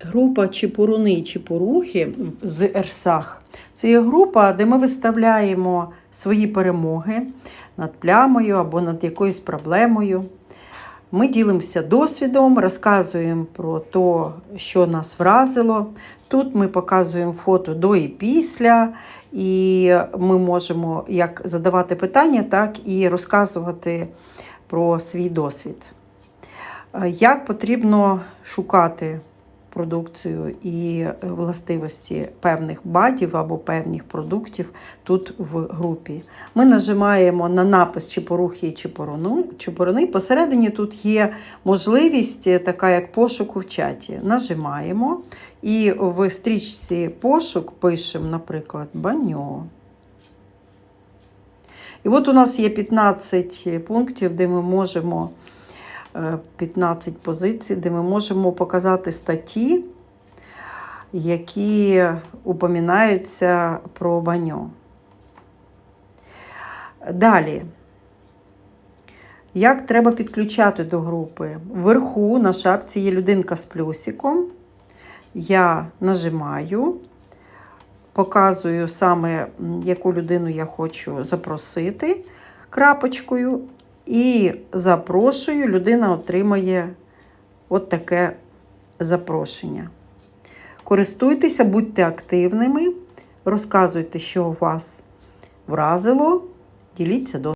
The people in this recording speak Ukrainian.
Група Чепуруни Чепурухи з Ерсах. Це є група, де ми виставляємо свої перемоги над плямою або над якоюсь проблемою. Ми ділимося досвідом, розказуємо про те, що нас вразило. Тут ми показуємо фото до і після, і ми можемо як задавати питання, так і розказувати про свій досвід. Е, Як потрібно шукати продукцію і властивості певних бадів або певних продуктів тут в групі. Ми нажимаємо на напис чепорухи і чепуруни. Посередині тут є можливість, е, така як пошук в чаті. Нажимаємо і в стрічці пошук пишемо, наприклад, баньо. І от у нас є 15 пунктів, де ми можемо е, 15 позицій, де ми можемо показати статті, які упоминаються про баньо. Далі. Як треба підключати до групи? Вверху на шапці є людинка з плюсиком. Я нажимаю, показую саме, яку людину я хочу запросити крапочкою. І запрошую, людина отримає от таке запрошення. Користуйтеся, будьте активними, розказуйте, що вас вразило, діліться досвідом.